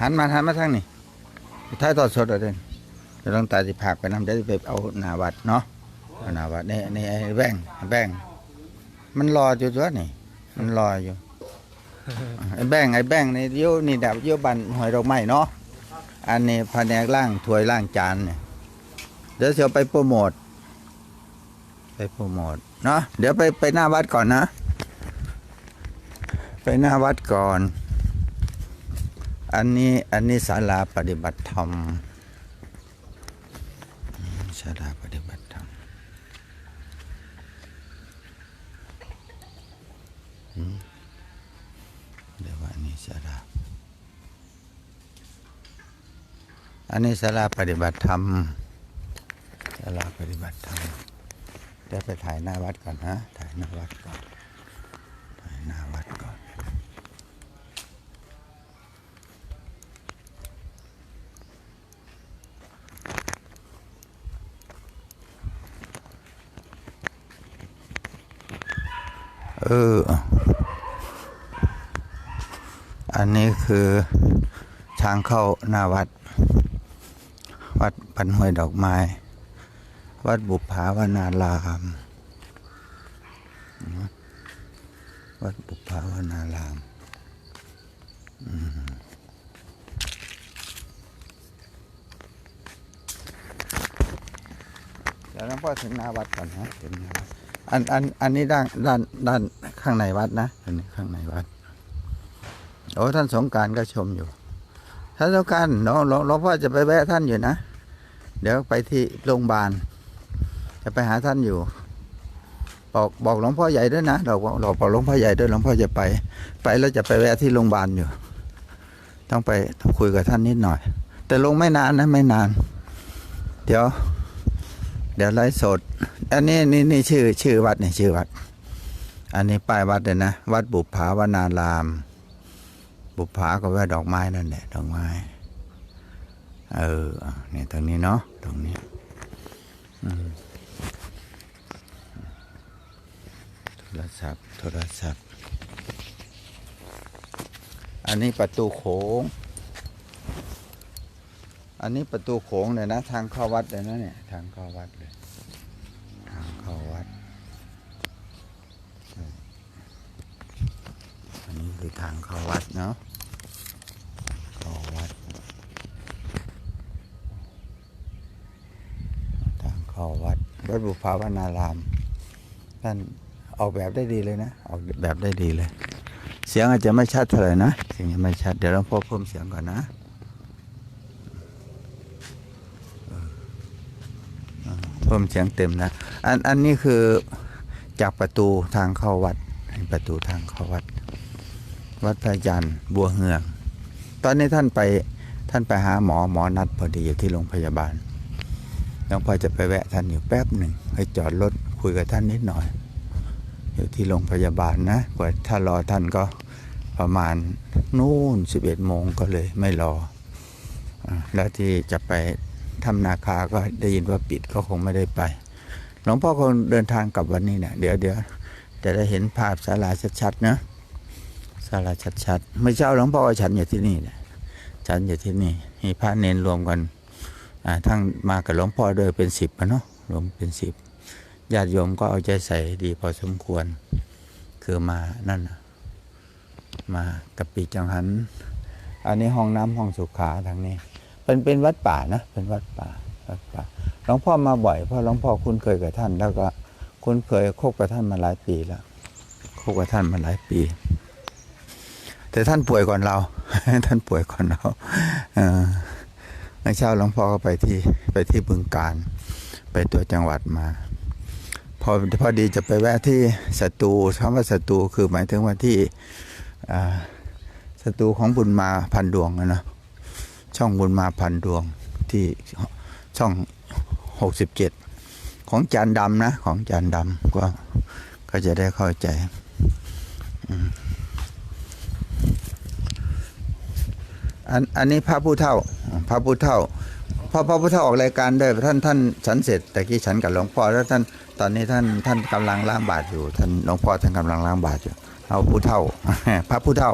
หันมาหันมาทางนี้ท้ายทอดสดเอาเด่นเดี๋ยวหลวงตาสิพากไปนำเดี๋ยวไปเอาหน้าวัดเนาะเอาหน้าวัดนี่นี่ไอ้แบงแบงมันรออยู่ตัวนี่ มันรออยู่ไอ้แบงไอ้แบงนี่โยนี่ดับโยบันหอยดอกไม้เนาะอันนี้แผนกล่างถ้วยล่างจานเนี่ยเดี๋ยวจะไปโปรโมทไปโปรโมทเนาะเดี๋ยวไปไปหน้าวัดก่อนนะ ไปหน้าวัดก่อน อันนี้อันนี้ศาลาปฏิบัติธรรมศาลาปฏิบัติธรรมเดี๋ยวว่าอันนี้ศาลาอันนี้ศาลาปฏิบัติธรรมศาลาปฏิบัติธรรมเดี๋ยวไปถ่ายหน้าวัดก่อนนะถ่ายหน้าวัดก่อนถ่ายหน้าวัด อนเออ อันนี้คือทางเข้าหน้าวัด วัดปันห้วยดอกไม้ วัดบุพภาวนาราม วัดบุพภาวนารามอืมเดี๋ยวหลวงพ่อถึงหน้าวัดก่อนนะถึงหน้าวัด อันอันอันนี้ด้านด้านด้านข้างในวัดนะ อันนี้ข้างในวัดโอ้ท่านสงกรารก็ชมอยู่ ท่านสงกรารหลวงหลวงหลวงพ่อจะไปแวะท่านอยู่นะ เดี๋ยวไปที่โรงพยาบาล จะไปหาท่านอยู่ บอกบอกหลวงพ่อใหญ่ด้วยนะเราบอกเราบอกหลวงพ่อใหญ่ด้วยหลวงพ่อจะไป ไปแล้วจะไปแวะที่โรงพยาบาลอยู่ ต้องไปต้องคุยกับท่านนิดหน่อย แต่ลงไม่นานนะไม่นาน เดี๋ยว เดี๋ยวไลฟ์สด อันนี้นี่นี่ชื่อชื่อวัดเนี่ยชื่อวัด อันนี้ป้ายวัดเลยนะ วัดบุพภาวนาราม บุพภาก็ว่าดอกไม้นั่นแหละดอกไม้ เออเนี่ยตรงนี้เนาะตรงนี้โทรศัพท์โทรศัพท์ อันนี้ประตูโขงอันนี้ประตูโขงเลยนะ ทางเข้าวัดเลยนะเนี่ย ทางเข้าวัดเลย ทางเข้าวัดใช่อันนี้ คือทางเข้าวัดเนาะเข้าวัด ทางเข้าวัดวัดบุพาวนารามท่านออกแบบได้ดีเลยนะ ออกแบบได้ดีเลย เสียงอาจจะไม่ชัดเท่าไหร่นะเสียงยังไม่ชัดเดี๋ยวเราพ่อเพิ่มเสียงก่อนนะเพิ่มเสียงเต็มนะอันอันนี้คือจากประตูทางเข้าวัดประตูทางเข้าวัด วัดพระจันทร์บัวเหือง ตอนนี้ท่านไปท่านไปหาหมอหมอนัดพอดีอยู่ที่โรงพยาบาลน้องพ่อจะไปแวะท่านอยู่แป๊บหนึ่งให้จอดรถคุยกับท่านนิดหน่อย อยู่ที่โรงพยาบาลนะกว่าถ้ารอท่านก็ประมาณนู่น 11โมงก็เลยไม่รอ แล้วที่จะไปทำนาคาก็ได้ยินว่าปิดก็คงไม่ได้ไปหลวงพ่อคงเดินทางกลับวันนี้เนี่ยเดี๋ยวเดี๋ยวจะได้เห็นภาพศาลาชัดๆนะ ศาลาชัดๆไม่เช้าหลวงพ่อฉันอยู่ที่นี่แหละฉันอยู่ที่นี่มีพระเนนรวมกันอ่าทั้งมากับหลวงพ่อด้วยเป็นสิบอะเนาะรวมเป็นสิบญาติโยมก็เอาใจใส่ดีพอสมควร คือมานั่นมากับปีจังหัน อันนี้ห้องน้ำห้องสุขาทางนี้เป็นเป็นวัดป่านะเป็นวัดป่าวัดป่าหลวงพ่อมาบ่อยเพราะหลวงพ่อคุ้นเคยกับท่าน แล้วก็คุ้นเคยคบกับท่านมาหลายปีแล้วคบกับท่านมาหลายปี แต่ท่านป่วยก่อนเรา ท่านป่วยก่อนเราเออเมื่อเช้าหลวงพ่อก็ไปที่ไปที่บึงการไปตัวจังหวัดมา พอพอดีจะไปแวะที่สตูคำว่าสตูคือหมายถึงว่าที่อ่าสตูของบุญมาพันดวงอะนะช่องบุญมาพันดวงที่ช่องหกสิบเจ็ดของจานดำนะ ของจานดำก็ก็จะได้เข้าใจอืม อันอันนี้พระผู้เท่าพระผู้เท่าพอพระผู้เท่าออกรายการด้วยท่านท่านฉันเสร็จแต่กี้ฉันกับหลวงพ่อแล้วท่านตอนนี้ท่านท่านกำลังล้างบาตรอยู่ท่านหลวงพ่อท่านกำลังล้างบาตรอยู่เอาผู้เท่า พระผู้เท่า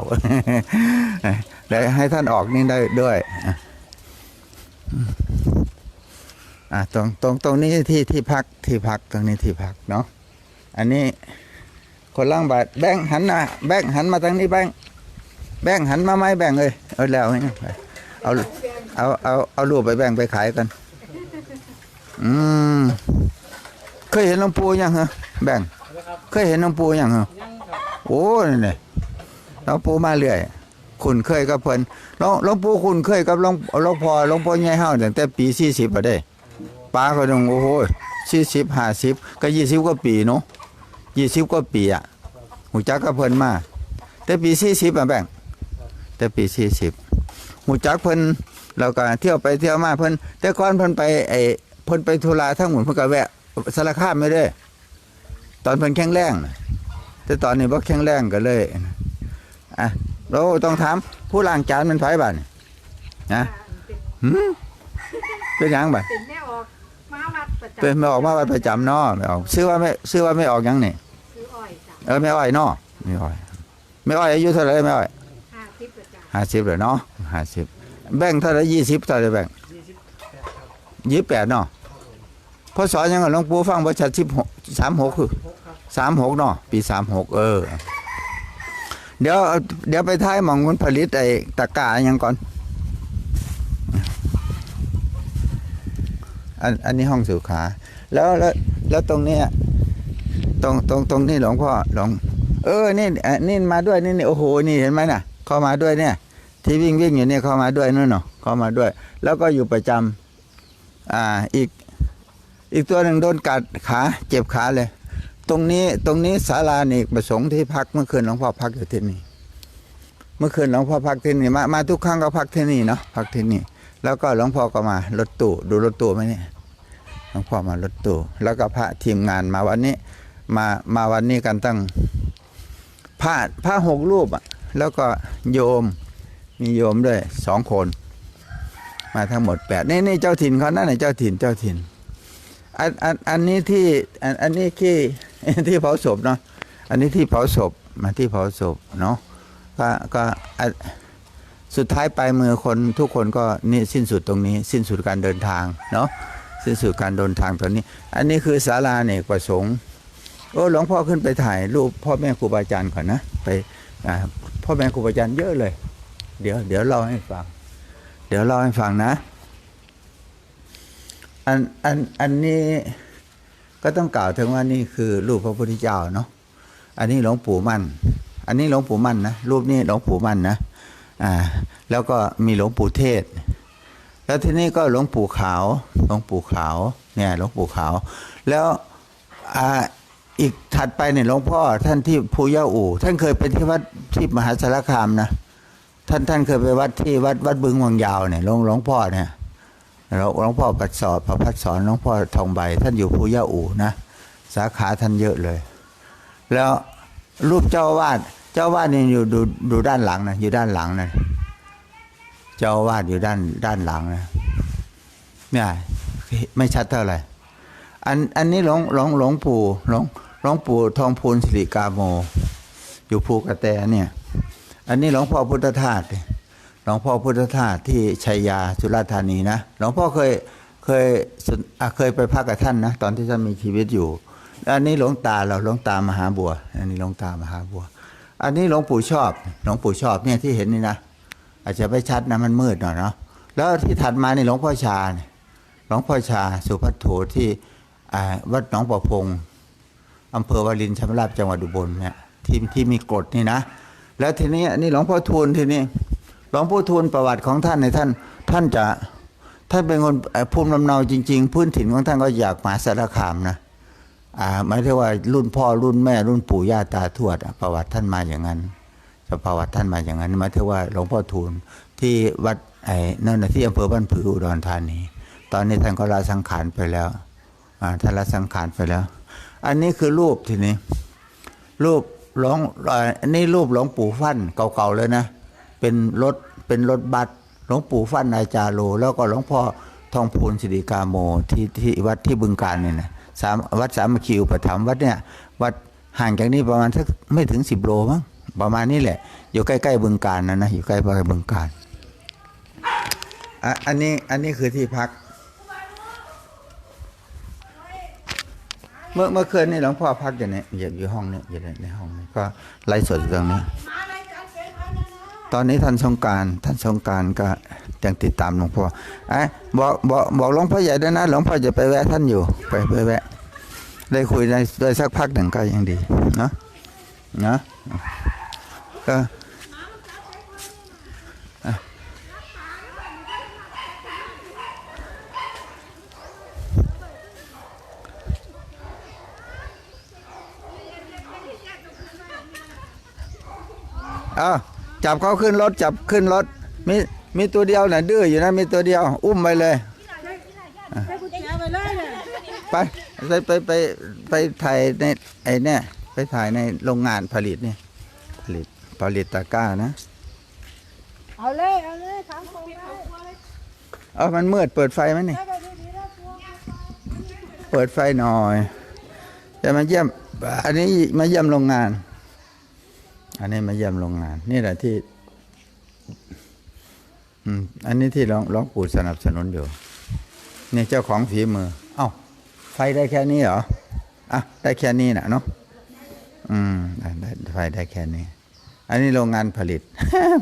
เดี๋ยวให้ท่านออกนี่ได้ด้วยอะตรงตรงตรงนี้ที่ที่พักที่พักตรงนี้ที่พักเนาะอันนี้คนล่างบาทแบงหันนะแบงหันมาทางนี้แบง แบ่งหันมาไหมแบ่งเอ้ยเอาแล้วไงไปเอาเอาเอาเอารูปไปแบ่งไปขายกัน อืมเคยเห็นหลวงปู่ยังเหรอแบ่ง เคยเห็นหลวงปู่ยังเหรอโอ้นี่นี่หลวงปู่มาเรื่อยคุณเคยกับเพิ่นหลวงหลวงปู่คุณเคยกับหลวงหลวงพ่อหลวงพ่อใหญ่เฮาตั้งแต่ปี40บ่ได้ป้าก็ต้องโอ้โห40 50ก็20กว่าปีเนาะ20กว่าปีอะหูจักกับเพิ่นมาแต่ปี40อะแบ่ง แต่ปี40หูจักเพิ่นแล้วก็เที่ยวไปเที่ยวมาเพิ่นแต่ก่อนเพิ่นไปไอ้เพิ่นไปธุระทั้งหมดเพิ่นก็แวะสารคามไม่ได้ ตอนเพิ่นแข็งแรงน่ะแต่ตอนนี้บ่แข็งแรงก็เลยอะเราต้องถามผู้ล้างจานมันไผบ้านนะหืมเป็นหยังบ้านเป็นแม่ออกมาวัดประจำเป็นไม่ออกมาวัดประจำเนาะไม่ออกซื้อว่าไม่ซื้อว่าไม่ออกหยังนี่ซื้ออ้อยจ้ะเออไม่อ้อยเนาะไม่อ้อยไม่อ้อยอายุเท่าไหรไม่อ้อยห้าสิบประจ ห้าสิบเลยเนาะห้าสิบแบ่งเท่าไรยี่สิบเท่าไรแบ่งยี่สิบแปดเนาะพศยังกับหลวงปู่ฟังบริษัทสิบหกสามหกคือสามหกเนาะปีสามหกเออ เดี๋ยวเดี๋ยวไปท้ายมองคนผลิตไอ้ตะกร้ายังก่อน อันอันนี้ห้องสุขาแล้วแล้วแล้วตรงเนี้ยตรงตรงตรงนี้หลวงพ่อหลวงเออนี่นี่มาด้วยนี่นี่โอ้โหนี่เห็นไหมน่ะ เข้ามาด้วยเนี่ย ที่วิ่งวิ่งอยู่เนี่ยเข้ามาด้วยนู่นเนาะเข้ามาด้วย แล้วก็อยู่ประจำอ่าอีกอีกตัวหนึ่งโดนกัดขาเจ็บขาเลย ตรงนี้ตรงนี้ศาลานี่ประสงค์ที่พักเมื่อคืนหลวงพ่อพักอยู่ที่นี่เมื่อคืนหลวงพ่อพักที่นี่มามาทุกครั้งก็พักที่นี่เนาะพักที่นี่ แล้วก็หลวงพ่อก็มารถตู้ดูรถตู้ไหมเนี่ยหลวงพ่อมารถตู้แล้วก็พระทีมงานมาวันนี้ มามาวันนี้กันตั้งพระพระหกรูปอะแล้วก็โยม มีโยมด้วยสองคน มาทั้งหมดแปดนี่นี่เจ้าถิ่นเขานั่นน่ะเจ้าถิ่นเจ้าถิ่นอันอันอันนี้ที่อันอันนี้ที่ที่เผาศพเนาะอันนี้ที่เผาศพมาที่เผาศพเนาะก็ก็สุดท้ายปลายมือคนทุกคนก็นี่สิ้นสุดตรงนี้ สิ้นสุดการเดินทางเนาะสิ้นสุดการเดินทางตอนนี้ อันนี้คือศาลาเนกประสงค์โอ้หลวงพ่อขึ้นไปถ่ายรูปพ่อแม่ครูบาอาจารย์ก่อนนะไปอ่าพ่อแม่ครูบาอาจารย์เยอะเลย เดี๋ยวเดี๋ยวเล่าให้ฟัง เดี๋ยวเล่าให้ฟังนะ อันอันอันนี้ก็ต้องกล่าวถึงว่านี่คือรูปพระพุทธเจ้าเนาะ อันนี้หลวงปู่มั่น อันนี้หลวงปู่มั่นนะ รูปนี้หลวงปู่มั่นนะ อ่า แล้วก็มีหลวงปู่เทศ แล้วที่นี่ก็หลวงปู่ขาว หลวงปู่ขาว เนี่ยหลวงปู่ขาว แล้วอ่าอีกถัดไปเนี่ยหลวงพ่อท่านที่ภูย่าอู่ ท่านเคยไปที่วัดที่มหาสารคามนะ ท่านท่านเคยไปวัดที่วัดวัดบึงวังยาวเนี่ยหลวงหลวงพ่อเนี่ยหลวงหลวงพ่อปัดสอบพระพัดสอนหลวงพ่อทองใบ ท่านอยู่ภูย่าอู่นะ สาขาท่านเยอะเลย แล้วรูปเจ้าวาดเจ้าวาดนี่อยู่ดูดูด้านหลังนะอยู่ด้านหลังนะเจ้าอาวาดอยู่ด้านด้านหลังนะเนี่ยไม่ชัดเท่าไหร่อันอันนี้หลวงหลวงหลวงปู่หลวงหลวงปู่ทองพูนสิริกาโม อยู่ภูกระแตเนี่ย อันนี้หลวงพ่อพุทธทาสหลวงพ่อพุทธทาสที่ชัยยาสุราธานีนะหลวงพ่อเคยเคยเคยไปพักกับท่านนะตอนที่ท่านมีชีวิตอยู่อันนี้หลวงตาเราหลวงตามหาบัว อันนี้หลวงตามหาบัว อันนี้หลวงปู่ชอบหลวงปู่ชอบเนี่ยที่เห็นนี่นะอาจจะไม่ชัดนะมันมืดหน่อยเนาะแล้วที่ถัดมานี่หลวงพ่อชาหลวงพ่อชาสุพัทโถที่วัดหนองประพงอำเภอวารินชำราบจังหวัดอุบลเนี่ยที่ที่มีกรดนี่นะ แล้วทีนี้นนี้หลวงพ่อทูลทีนี้หลวงพ่อทูลประวัติของท่านในท่าน ท่านจะท่านเป็นคนภูมิลำเนาจริง ๆ พื้นถิ่นของท่านก็อยากมาสารคามนะอ่าหมายถึงว่ารุ่นพ่อรุ่นแม่รุ่นปู่ย่าตาทวดประวัติท่านมาอย่างนั้นจะประวัติท่านมาอย่างนั้นหมายถึงว่าหลวงพ่อทูลที่วัดไอ้นั่นนะที่อำเภอบ้านผืออุดรธานีตอนนี้ท่านก็ลาสังขารไปแล้วอ่าท่านลาสังขารไปแล้ว อันนี้คือรูปทีนี้ รูป หลวงนนี้รูปหลวงปู่ฟั่นเก่าๆเลยนะ เป็นรถเป็นรถบัสหลวงปู่ฟั่นอายจารโลแล้วก็หลวงพ่อทองพูนสิริกาโมที่ที่วัดที่บึงการเนี่ยนะสามวัดสามัคคีอุปถัมภ์วัดเนี่ยวัดห่างจากนี้ประมาณสักไม่ถึงสิบโลมั้งประมาณนี้แหละ อยู่ใกล้ๆบึงการนะนะอยู่ใกล้ๆบึงการออันนี้อันนี้คือที่พัก มื่อเมื่อคืนนี่หลวงพ่อพักอยู่ในอยู่อยู่ห้องนี้อยู่ในในห้องนี้ก็ไลฟ์สดตรงนี้ ตอนนี้ท่านสงการท่านสงการก็ยังติดตามหลวงพ่อไอ้บอกบอกบอกหลวงพ่อใหญ่ด้วยนะหลวงพ่อจะไปแวะท่านอยู่ไปไปแวะ ได้คุยได้ได้สักพักหนึ่งก็ยังดีเนาะเนาะก็ เอาจับเขาขึ้นรถจับขึ้นรถมีมีตัวเดียวน่ะดื้ออยู่นะมีตัวเดียว อุ้มไปเลยได้กุญแจไปเลยเนี่ยไปไปไปไปไปถ่ายในไอ้เนี่ยไปถ่ายในโรงงานผลิตนี่ผลิตผลิตตะกร้านะเอาเลย เอาเลยถามตรงเลยเออมันมืดเปิดไฟไหมนี่ได้ไปดีๆนะตัวเปิดไฟหน่อย จะมาเยี่ยม อันนี้มาเยี่ยมโรงงาน อันนี้มาเยี่ยมโรงงาน นี่แหละที่อันนี้ที่ร้องร้องปู่สนับสนุนอยู่นี่เจ้าของฝีมือ เอ้า ไฟได้แค่นี้เหรออะได้แค่นี้นะเนาะอืมได้ไฟได้แค่นี้ อันนี้โรงงานผลิต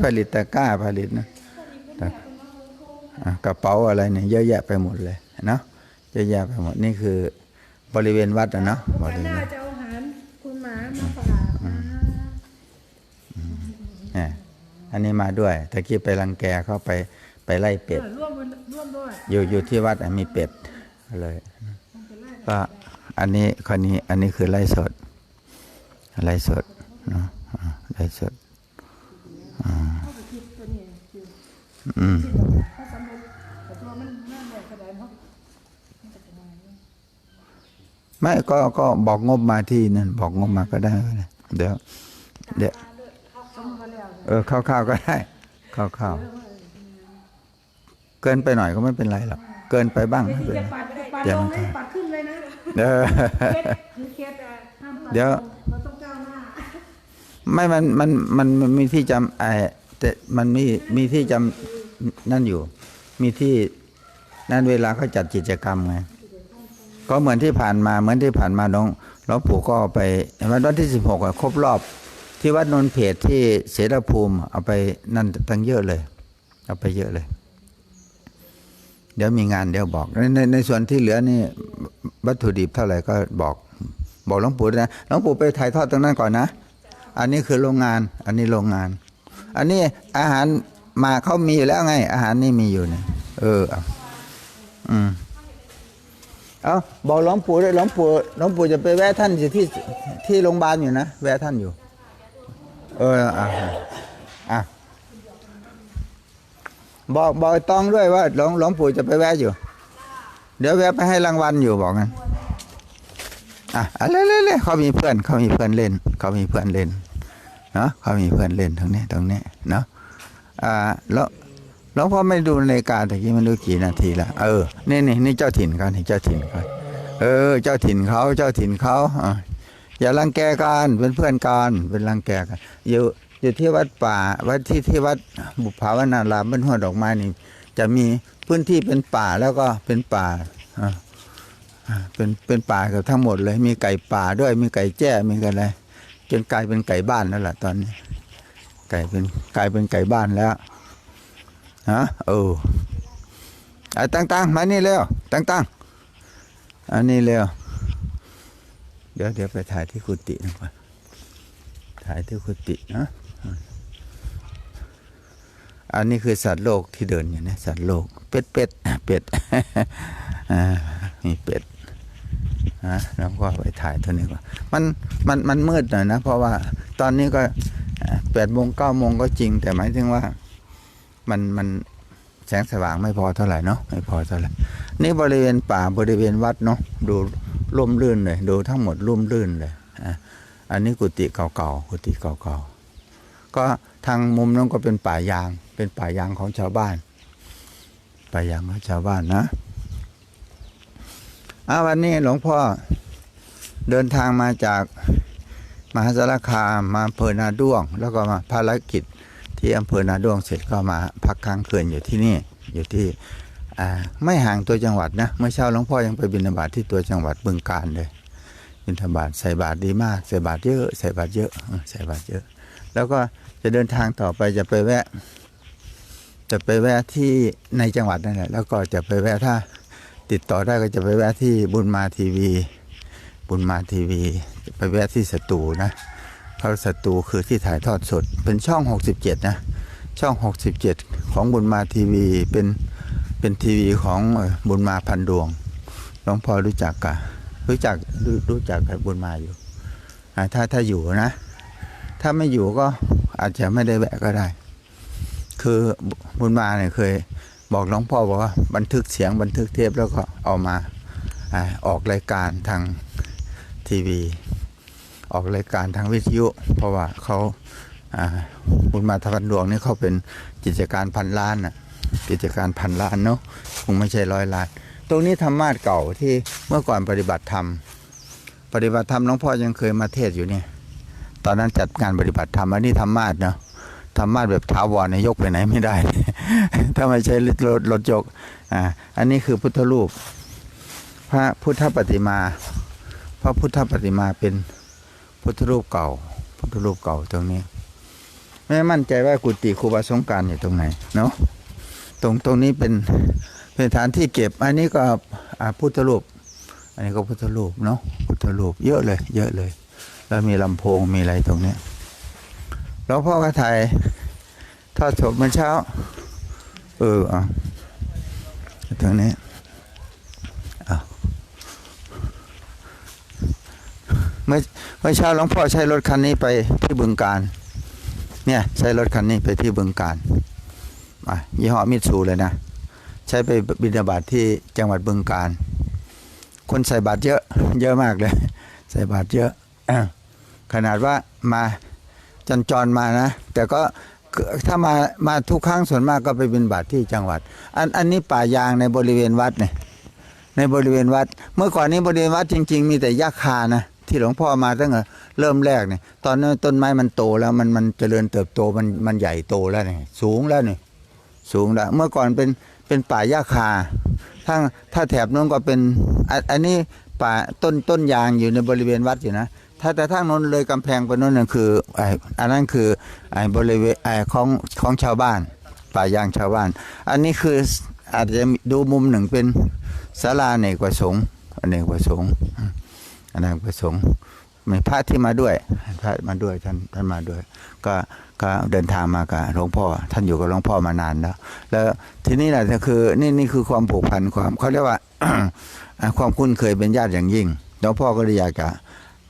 ผลิตตะกร้าผลิตนะกระเป๋าอะไรเนี่ยเยอะแยะไปหมดเลยเนาะเยอะแยะไปหมดนี่คือบริเวณวัดนะเนาะบริเวน้าณจะเอาอาหารคุณหมามาฝากนะ เนี่ย อันนี้มาด้วยตะกี้ไปรังแกเข้าไปไปไล่เป็ดร่วมมันร่วมด้วยอยู่อยู่ที่วัดอะมีเป็ดเลยก็อันนี้คนนี้อันนี้คือไล่สดไล่สดเนาะอ่าไล่สดอ่าอืมถ้าสำเร็จแต่ตัวมันน่าแหลกกระดานเขาไม่ก็ก็บอกงบมาที่นั่นบอกงบมาก็ได้ เดี๋ยว เดี๋ยวสมกันแล้ว เออคร่าวๆก็ได้คร่าวๆเกินไปหน่อยก็ไม่เป็นไรหรอกเกินไปบ้างไม่เป็นไรจะปัดปัดเดี๋ยวลมังนให้ปัดขึ้นเลยนะเออ เคสคือเคสอะห้ามปัดเดี๋ยวเราต้องก้าวหน้าไม่มันมันมันมันมีที่จำไอ้แต่มันมีมีที่จำนั่นอยู่ มีที่นั่นเวลาเขาจัดกิจกรรมไงก็เหมือนที่ผ่านมาเหมือนที่ผ่านมาน้องหลวงปู่ก็เอาไปวันวันที่สิบหกครบรอบ ที่วัดนนเพจที่เสรภูมิเอาไปนั่นตั้งเยอะเลย เอาไปเยอะเลย เดี๋ยวมีงานเดี๋ยวบอกในในในส่วนที่เหลือนี่วัตถุดิบเท่าไหร่ก็บอก บอกหลวงปู่นะหลวงปู่ไปถ่ายทอดตรงนั้นก่อนนะ อันนี้คือโรงงาน อันนี้โรงงาน อันนี้อาหารมาเขามีอยู่แล้วไง อาหารนี่มีอยู่เนี่ยเอออาอืมเอาบอกหลวงปู่ด้วยหลวงปู่หลวงปู่จะไปแวะท่านอยู่ที่ที่โรงพยาบาลอยู่นะ แวะท่านอยู่ เอออะอะบอกบอกไอ้ตองด้วยว่าหลวงหลวงปู่จะไปแวะอยู่ เดี๋ยวแวะไปให้รางวัลอยู่บอกงั้นอะอะไรเล่นๆเขามีเพื่อนเขามีเพื่อนเล่น เขามีเพื่อนเล่นเนาะเขามีเพื่อนเล่นตรงนี้ตรงนี้เนาะอ่าแล้วหลวงพ่อไม่ดูนาฬิกาตะกี้มันดูกี่นาทีละเออนี่นี่นี่เจ้าถิ่นเขานี่เจ้าถิ่นเขาเออ เจ้าถิ่นเขาเจ้าถิ่นเขาอะ อย่ารังแกกันเป็นเพื่อนกันเป็นรังแกกันอยู่อยู่ที่วัดป่าวัดที่ที่วัดบุพภาวนารามบ้านหัวดอกไม้นี่ จะมีพื้นที่เป็นป่าแล้วก็เป็นป่าเป็นเป็นป่ากือบทั้งหมดเลย มีไก่ป่าด้วยมีไก่แจ้มีก่อะไรจนกลายเป็นไก่บ้านแล้วล่ะตอนนี้ ไก่เป็นกลายเป็นไก่บ้านแล้วฮะเออไอ้ตั้งตังมานี่เร็วตั้งตังอันนี้เร็ว เดี๋ยวเดี๋ยวไปถ่ายที่กุฏิหนะถ่ายที่กุฏินะอันนี้คือสัตว์โลกที่เดินอยู่นะสัตว์โลก เป็ดเป็ดเป็ดอ่ามีเป็ดนะแล้วก็ไปถ่ายตัวนี้ก่อนมันมันมันมืดหน่อยนะ เพราะว่าตอนนี้ก็แปดโมงเก้าโมงก็จริง แต่หมายถึงว่ามันมันแสงสว่างไม่พอเท่าไหร่เนาะไม่พอเท่าไหร่นี่บริเวณป่าบริเวณวัดเนาะดู ร่มรื่นเลย ดูทั้งหมดร่มรื่นเลยอันนี้กุฏิเก่าๆกุฏิเก่าๆก็ทางมุมนั้นก็เป็นป่ายาง เป็นป่ายางของชาวบ้าน ป่ายางของชาวบ้านนะอาวันนี้หลวงพ่อเดินทางมาจากมหาสารคามมาอำเภอนาด้วง แล้วก็มาภารกิจที่อำเภอนาด้วงเสร็จก็มาพักค้างคืนอยู่ที่นี่อยู่ที่ ไม่ห่างตัวจังหวัดนะเมื่อเช้าหลวงพ่อยังไปบิณฑบาตที่ตัวจังหวัดบึงกาฬเลยบิณฑบาตใส่บาตรดีมาก ใส่บาตรเยอะ ใส่บาตรเยอะใส่บาตรเยอะ แล้วก็จะเดินทางต่อไปจะไปแวะ จะไปแวะที่ในจังหวัดนั่นแหละแล้วก็จะไปแวะถ้าติดต่อได้ก็จะไปแวะที่บุญมาทีวี บุญมาทีวีจะไปแวะที่สตูนะเพราะสตูคือที่ถ่ายทอดสด เป็นช่อง 67 นะ ช่อง 67 ของบุญมาทีวีเป็น เป็นทีวีของบุญมาพันดวงหลวงพ่อรู้จักกะรู้จักรู้รู้จักกับบุญมาอยู่ถ้าถ้าอยู่นะ ถ้าไม่อยู่ก็อาจจะไม่ได้แวะก็ได้ คือบุญมาเนี่ยเคย บอกหลวงพ่อบอกว่าบันทึกเสียงบันทึกเทปแล้วก็เอามาออกรายการทางทีวี ออกรายการทางวิทยุ เพราะว่าเขาบุญมาทันดวงนี่เขาเป็นกิจการพันล้านน่ะ กิจการพันล้านเนาะคงไม่ใช่ร้อยล้าน ตรงนี้ธรรมาสเก่าที่เมื่อก่อนปฏิบัติธรรม ปฏิบัติธรรมหลวงพ่อยังเคยมาเทศอยู่เนี่ย ตอนนั้นจัดงานปฏิบัติธรรมอันนี้ธรรมาสเนาะธรรมาสแบบท้าวรเนี่ยยกไปไหนไม่ได้ ถ้าไม่ใช่รถรถยกอ่าอันนี้คือพุทธรูป พระพุทธปฏิมา พระพุทธปฏิมาเป็นพุทธรูปเก่า พุทธรูปเก่าตรงนี้ ไม่มั่นใจว่ากุฏิครูบาสงการอยู่ตรงไหนเนาะ ตรงตรงนี้เป็นเป็นฐานที่เก็บ อันนี้ก็พุทธรูป อันนี้ก็พุทธรูปเนาะพุทธรูปเยอะเลย เยอะเลย แล้วมีลำโพงมีอะไรตรงเนี้ยหลวงพ่อก็ถ่ายทอดสดเมื่อเช้า เอออะตรงนี้อะเมื่อเมื่อเช้าหลวงพ่อใช้รถคันนี้ไปที่บึงการ เนี่ยใช้รถคันนี้ไปที่บึงการ ยี่ห้อมิตซูเลยนะ ใช้ไปบินาบาตทที่จังหวัดบึงการ คนใส่บาตรเยอะ เยอะมากเลย ใส่บาตรเยอะ ขนาดว่ามาจันจรมานะ แต่ก็ถ้ามามาทุกครั้งส่วนมากก็ไปบินบาตรที่จังหวัด อันอันนี้ป่ายางในบริเวณวัดเนี่ยในบริเวณวัด เมื่อก่อนนี้บริเวณวัดจริง ๆ มีแต่หญ้าคานะที่หลวงพ่อมาตั้งแต่เริ่มแรกเนี่ยตอนนั้นต้นไม้มันโตแล้วมันมันเจริญเติบโตมันมันใหญ่โตแล้วเนี่ยสูงแล้วเนี่ย สูงล้วเมื่อก่อนเป็นเป็นป่าหญ้าคาถ้าถ้าแถบนู้นก็เป็นอันนี้ป่าต้นต้นยางอยู่ในบริเวณวัดอยู่นะ ถ้าแต่ทางโน้นเลยกำแพงไปโน้นนั่นคือไออันนั้นคือไอ้บริเวณไอ้ของของชาวบ้าน ป่ายางชาวบ้าน อันนี้คืออาจจะดูมุมหนึ่งเป็นศาลาเนกประสงค์อเนกประสงค์อเนกประสงค์ มีพระที่มาด้วยพระมาด้วยท่านท่านมาด้วย ก็ก็เดินทางมากับหลวงพ่อ ท่านอยู่กับหลวงพ่อมานานแล้ว แล้วทีนี้แหละก็คือนี่นี่คือความผูกพันความเขาเรียกว่าความคุ้นเคยเป็นญาติอย่างยิ่งหลวงพ่อก็เลยอยากจะ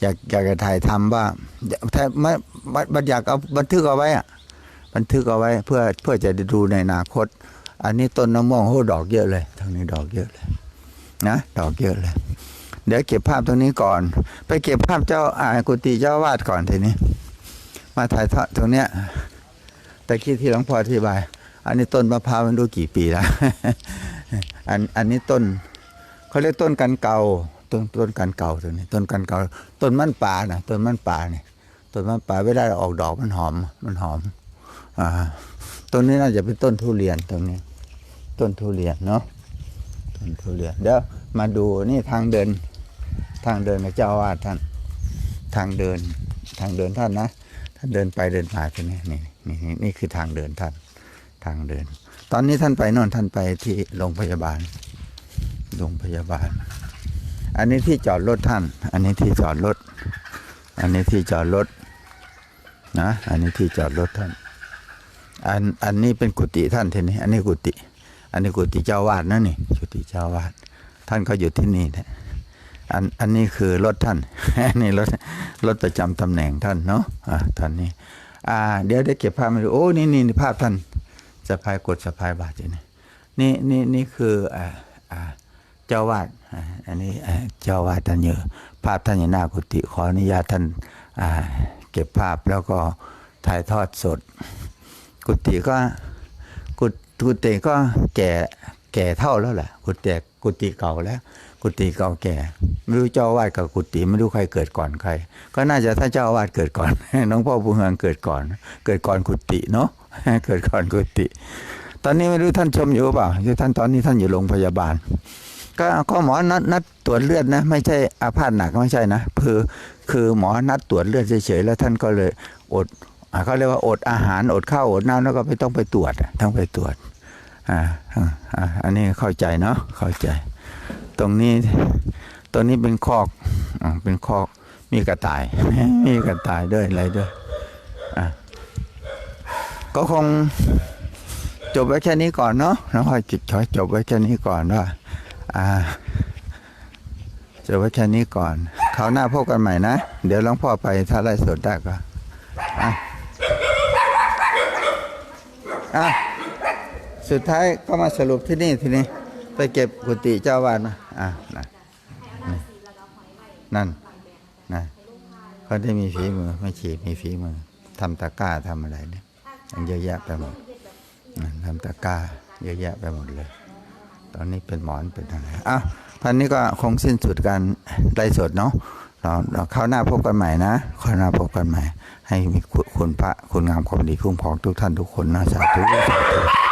อยากอยากจะถ่ายทำว่าถ้าไม่บัอยากเอาบันทึกเอาไว้อะบันทึกเอาไว้เพื่อเพื่อจะดูในอนาคต อันนี้ต้นน้ำม่วงโอ้ดอกเยอะเลยทางนี้ดอกเยอะเลย นะ ดอกเยอะเลย เดี๋ยวเก็บภาพตรงนี้ก่อน ไปเก็บภาพเจ้าอากุฏิเจ้าวาดก่อนทีนี้ มาถ่ายทอดตรงเนี้ยแต่คิดที่หลวงพ่ออธิบาย อันนี้ต้นมะพร้าวมันดูกี่ปีแล้วอันอันนี้ต้นเขาเรียกต้นกันเก่าต้นต้นกันเก่าตรงนี้ ต้นกันเก่าต้นมันป่านะต้นมันป่าเนี่ยต้นมันป่าเวลาออกดอกมันหอมมันหอมอ่าต้นนี้น่าจะเป็นต้นทุเรียนตรงนี้ ต้นทุเรียนเนาะต้นทุเรียนเดี๋ยวมาดูนี่ทางเดิน ทางเดินของเจ้าอาวาสท่าน ทางเดินทางเดินท่านนะท่านเดินไปเดินมาตรงนี้นี่นี่นี่นี่คือทางเดินท่านทางเดิน ตอนนี้ท่านไปน่นท่านไปที่โรงพยาบาลโรงพยาบาล อันนี้ที่จอดรถท่าน อันนี้ที่จอดรถ อันนี้ที่จอดรถนะ อันนี้ที่จอดรถท่าน อันอันนี้เป็นกุฏิท่านทีนี้ อันนี้กุฏิ อันนี้กุฏิเจ้าวาดนะนี่กุฏิเจ้าวาด ท่านก็อยู่ที่นี่นะ อันอันนี้คือรถท่านนนี้รถรถประจำตำแหน่งท่านเนาะอ่าท่านนี้อ่า เดี๋ยวได้เก็บภาพมาดูโอ้นี่นี่นี่ภาพท่านสะพายกดสะพายบาทอยู่นี่นี่นี่นี่คืออ่าอ่าเจ้าวาดอันนี้เจ้าวาดท่านเยอะภาพท่านอยู่หน้ากุฏิขออนุญาตท่านอ่าเก็บภาพแล้วก็ถ่ายทอดสด กุฏิก็กุฏกุฏิก็แก่แก่เท่าแล้วแหละกุฏิกุฏิเก่าแล้ว กุฏิเก่าแก่ ไม่รู้เจ้าอาวาสกับกุฏิไม่รู้ใครเกิดก่อนใคร ก็น่าจะถ้าเจ้าอาวาสเกิดก่อน น้องพ่อผู้เฮืองเกิดก่อน เกิดก่อนกุฏิเนาะเกิดก่อนกุฏิตอนนี้ไม่รู้ท่านชมอยู่เปล่าคือท่านตอนนี้ท่านอยู่โรงพยาบาล ก็ก็หมอนัดนัดตรวจเลือดนะ ไม่ใช่อาพาธหนักไม่ใช่นะคือคือหมอนัดตรวจเลือดเฉยๆแล้วท่านก็เลยอดเขาเรียกว่าอดอาหารอดข้าวอดน้ำแล้วก็ไม่ต้องไปตรวจต้องไปตรวจอ่าอ่าอันนี้เข้าใจเนาะเข้าใจ ตรงนี้ตรงนี้เป็นคอกอเป็นคอกมีกระต่าย มีกระต่ายด้วยอะไรด้วยอะก็คงจบไว้แค่นี้ก่อนเนาะน้องพลอยจิตขอจบไว้แค่นี้ก่อนว่าอ่าจบไว้แค่นี้ก่อนคราวหน้าพบกันใหม่นะ เดี๋ยวหลวงพ่อไปถ้าไล่สดได้ก็อะอะสุดท้ายก็มาสรุปที่นี่ทีนี้ ไปเก็บกุฏิเจ้าวาดมาอะนั่นนี่นั่นนั่นเขาได้มีฝีมือไม่ฉีดมีฝีมือทำตะกร้าทำอะไรเนี่ยมันเยอะแยะไปหมดทำตะกร้าเยอะแยะไปหมดเลย ตอนนี้เป็นหมอนเป็นอะไรอะพันนี้ก็คงสิ้นสุดการไล่สดเนาะเราเราเข้าวหน้าพบกันใหม่นะข้าวหน้าพบกันใหม่ ให้มีคุณพระคุณงามความดีคุ้มครองทุกท่านทุกคนนะสาธุสาธุ